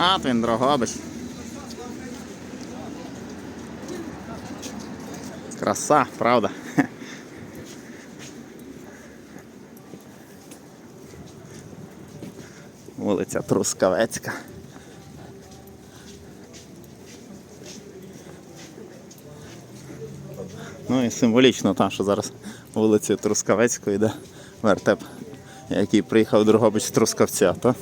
То він Дрогобич. Краса, правда? Вулиця Трускавецька. Ну і символічно там, що зараз вулицею Трускавецької йде вертеп, який приїхав Дрогобич з Трускавця, то?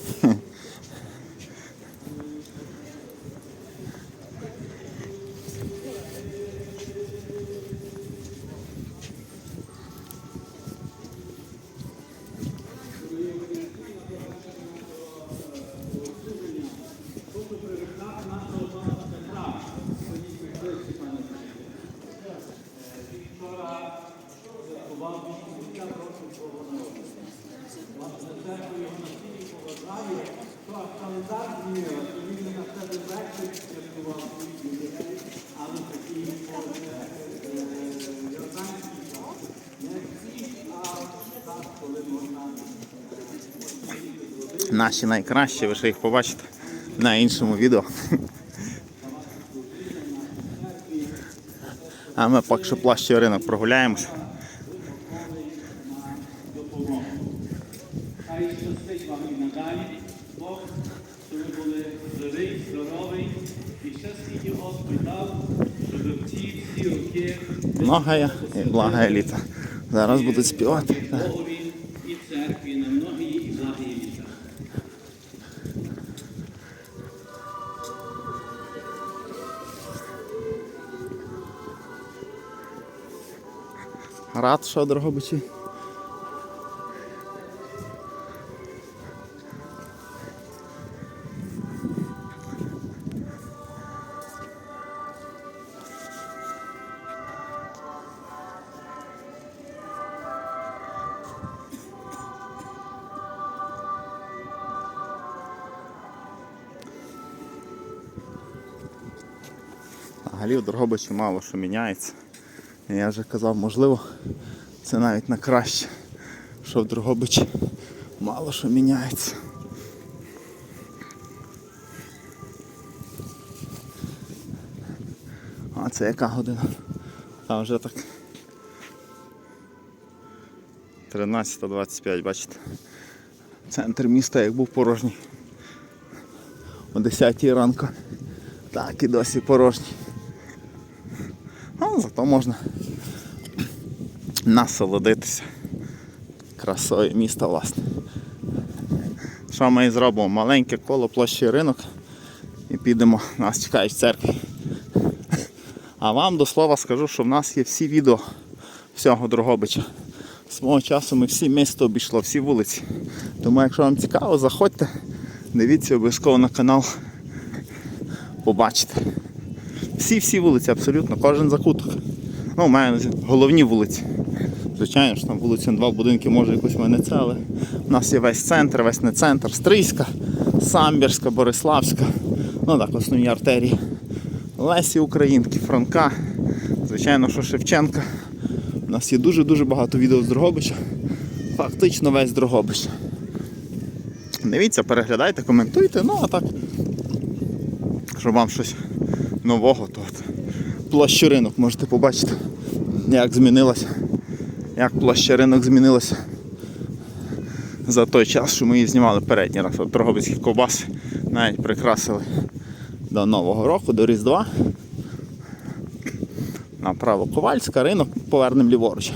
Наші найкращі, ви ще їх побачите на іншому відео. А ми поки що плащий ринок прогуляємось. Хай щастить і надалі. Літа. Зараз будуть співати. Що Дрогобичі. Взагалі в Дрогобичі мало що міняється. Я вже казав, можливо, це навіть на краще, що в Дрогобичі мало що міняється. А це яка година? А вже так. 13.25, бачите. Центр міста як був порожній. О 10 ранку. Так і досі порожній. Ну, зато можна насолодитися красою міста, власне. Що ми і зробимо? Маленьке коло площі ринок і підемо, нас чекають в церкві. А вам до слова скажу, що в нас є всі відео всього Дрогобича. Свого часу ми всі місто обійшло, всі вулиці. Тому якщо вам цікаво, заходьте, дивіться обов'язково на канал. Побачите. Всі-всі вулиці, абсолютно, кожен закуток. Ну, у мене головні вулиці. Звичайно ж, там вулиці два будинки, може якось в мене це, але у нас є весь центр, весь не центр, Стрийська, Самбірська, Бориславська, ну так, основні артерії. Лесі Українки, Франка, звичайно, що Шевченка. У нас є дуже-дуже багато відео з Дрогобича. Фактично весь Дрогобич. Дивіться, переглядайте, коментуйте, ну а так, щоб вам щось нового, то от площа ринок можете побачити, як змінилося, як площа ринок змінилася за той час, що ми її знімали передній раз. От Дрогобицькі ковбаси навіть прикрасили до Нового року, до Різдва. Направо Ковальська, ринок, повернемо ліворуч.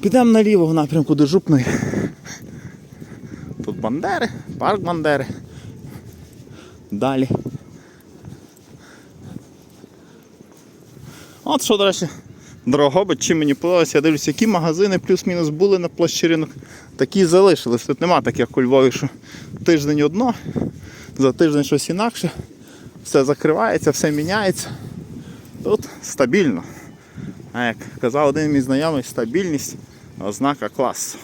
Підемо наліво в напрямку до Жупної. Тут Бандери, парк Бандери. Далі. От що, до речі, Дрогобич, чим мені подобається, я дивлюся, які магазини плюс-мінус були на площі ринок, такі залишились. Тут нема таких як у Львові, що тиждень одно, за тиждень щось інакше. Все закривається, все міняється. Тут стабільно. А як казав один мій знайомий, стабільність ознака класу.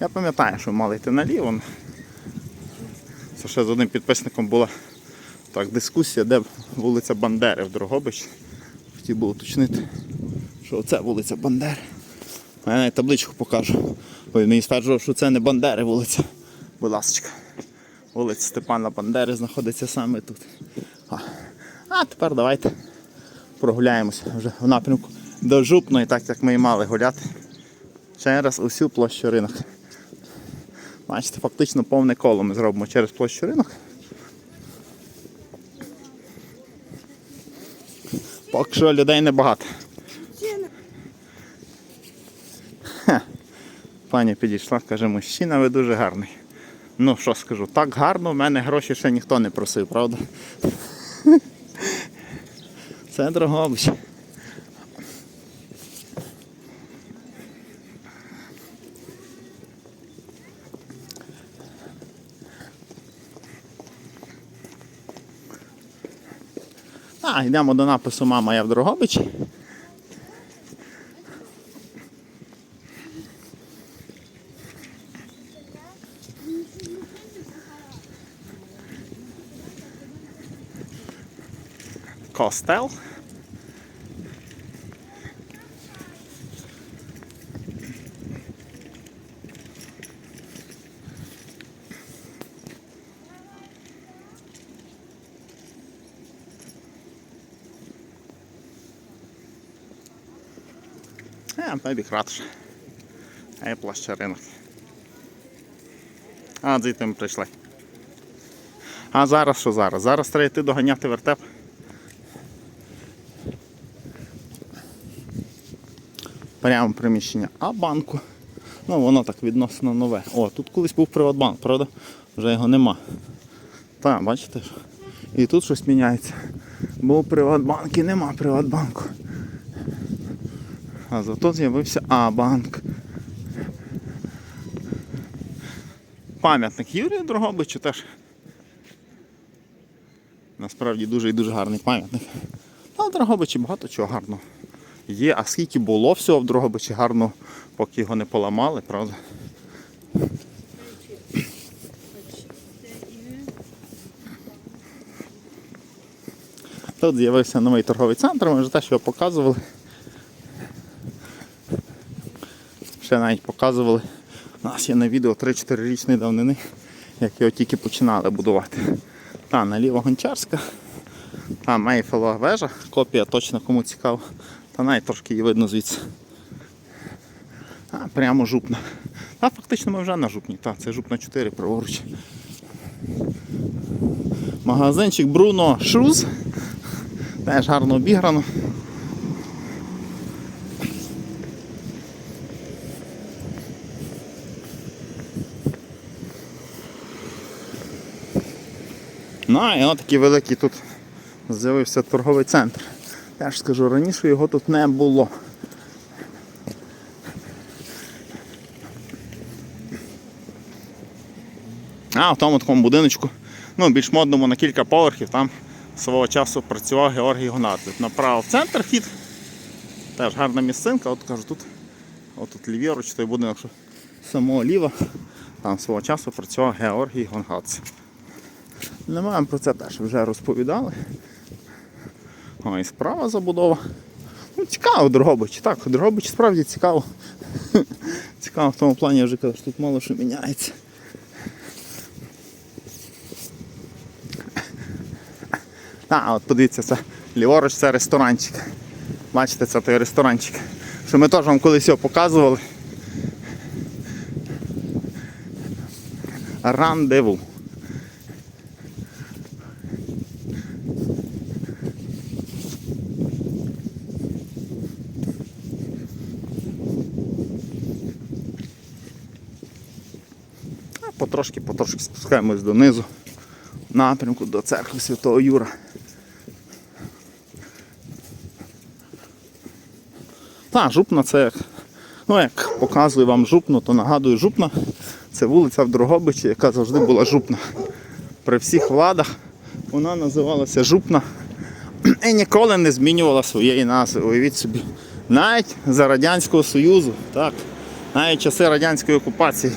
Я пам'ятаю, що мали йти наліво. Це ще з одним підписником була так, дискусія, де вулиця Бандери в Дрогобичі. Хотів би уточнити, що це вулиця Бандери. А я навіть табличку покажу. Він мені стверджував, що це не Бандери вулиця. Будь ласка. Вулиця Степана Бандери знаходиться саме тут. А, а тепер давайте прогуляємося вже в напрямку до Жупної, так як ми і мали гуляти. Через усю площу ринок. Бачите, фактично повне коло ми зробимо через площу ринок. Поки що людей небагато. Хе. Пані підійшла, каже, мужчина, ви дуже гарний. Ну що скажу, так гарно, в мене гроші ще ніхто не просив, правда? Це Дрогобич. А, йдемо до напису Мама я в Дрогобичі. Костел. Е, бебі ратуша. А є площа ринок. А, звідти ми прийшли. А зараз що зараз? Зараз треба йти доганяти вертеп. Прямо приміщення А-банку. Ну, воно так відносно нове. О, тут колись був Приватбанк, правда? Вже його нема. Так, бачите? І тут щось міняється. Був Приватбанк і нема Приватбанку. А зато з'явився А-банк. Пам'ятник Юрію Дрогобичу теж. Насправді дуже і дуже гарний пам'ятник. Та в Дрогобичі багато чого гарного є. А скільки було всього в Дрогобичі гарно, поки його не поламали, правда? Тут з'явився новий торговий центр, ми вже те, що показували. Ще навіть показували. У нас є на відео 3-4 річної давнини, як його тільки починали будувати. Та наліво Гончарська, там Ейфелова вежа, копія точно кому цікаво. Та навіть трошки її видно звідси. А, прямо жупна. Та фактично ми вже на жупні. Та, це жупна 4 праворуч. Магазинчик Bruno Shoes. Теж гарно обіграно. Ну, і от такий великий тут з'явився торговий центр. Я ж скажу, раніше його тут не було. А в тому такому будиночку, ну, більш модному на кілька поверхів, там свого часу працював Георгій Гонатович. Направо в центр хід. Теж гарна місцинка, от кажу, тут, от тут той будинок, що самого ліва, там свого часу працював Георгій Гонгадзе. Не маємо про це теж вже розповідали. О, і справа забудова. Ну, цікаво Дрогобич. Так, Дрогобич справді цікаво. Цікаво в тому плані, я вже кажу, що тут мало що міняється. А, от подивіться, це ліворуч це ресторанчик. Бачите, це той ресторанчик. Що ми теж вам колись його показували. Рандеву. А потрошки, потрошки спускаємось донизу в напрямку до церкви Святого Юра. Та, жупна це як. Ну, як показую вам жупну, то нагадую, жупна це вулиця в Дрогобичі, яка завжди була жупна. При всіх владах вона називалася жупна і ніколи не змінювала своєї назви. Уявіть собі. Навіть за Радянського Союзу, так, навіть часи радянської окупації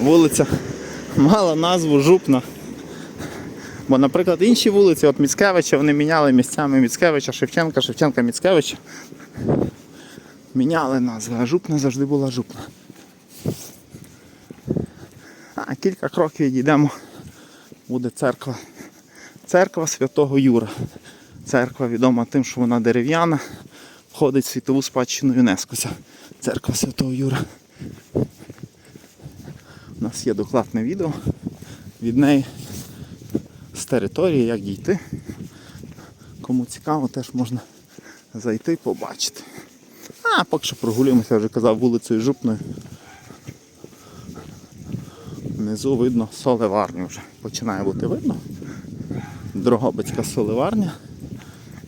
вулиця мала назву Жупна. Бо, наприклад, інші вулиці, от Міцкевича, вони міняли місцями Міцкевича, Шевченка, Шевченка, Міцкевича. Міняли назви, а жупна завжди була жупна. А кілька кроків йдемо буде церква. Церква Святого Юра. Церква відома тим, що вона дерев'яна, входить в світову спадщину ЮНЕСКО. Ця церква Святого Юра. Нас є докладне відео від неї з території, як дійти. Кому цікаво, теж можна зайти і побачити. А, поки що прогулюємося, я вже казав, вулицею Жупною. Внизу видно соливарню вже. Починає бути видно. Дрогобицька соливарня.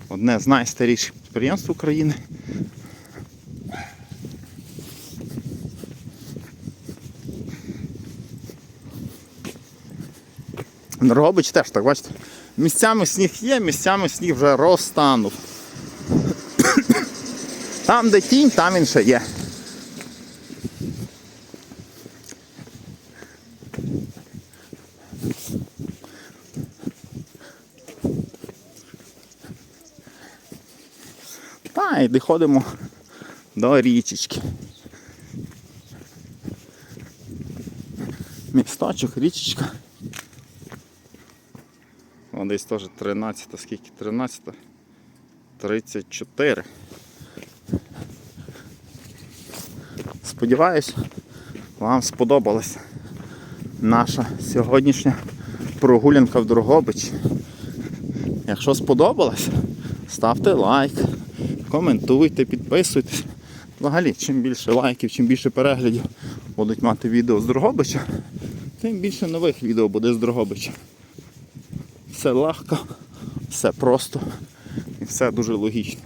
Одне з найстаріших підприємств України. Дрогобич теж так, бачите. Місцями сніг є, місцями сніг вже розтанув. Там, де тінь, там він ще є. Та і доходимо до річечки. Місточок, річечка. Десь теж 13, скільки? 13? 34. Сподіваюсь, вам сподобалась наша сьогоднішня прогулянка в Дрогобич. Якщо сподобалось, ставте лайк, коментуйте, підписуйтесь. Взагалі, чим більше лайків, чим більше переглядів будуть мати відео з Дрогобича, тим більше нових відео буде з Дрогобича. Все легко, все просто і все дуже логічно.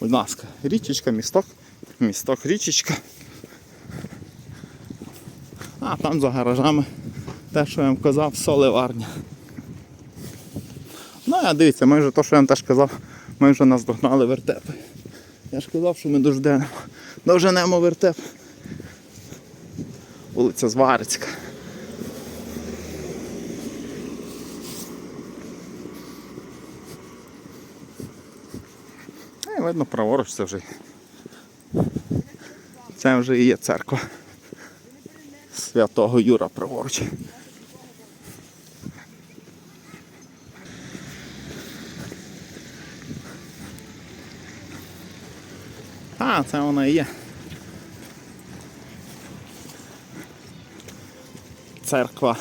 Будь ласка, річечка, місток, місток, річечка. А там за гаражами те, що я вам казав, соливарня. Ну, а дивіться, ми вже то, що я вам теж казав, ми вже наздогнали вертепи. Я ж казав, що ми дождемо. Доженемо вертеп. Вулиця Зварицька. Видно, праворуч це вже. Це вже і є церква. Святого Юра праворуч. А, це вона і є. Церква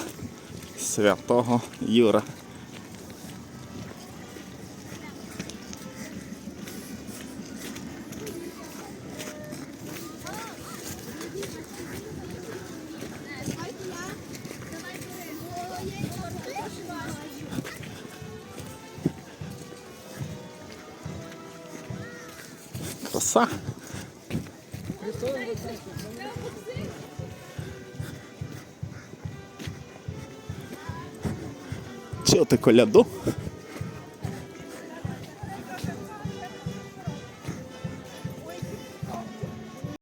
Святого Юра. Краса. Чути коляду?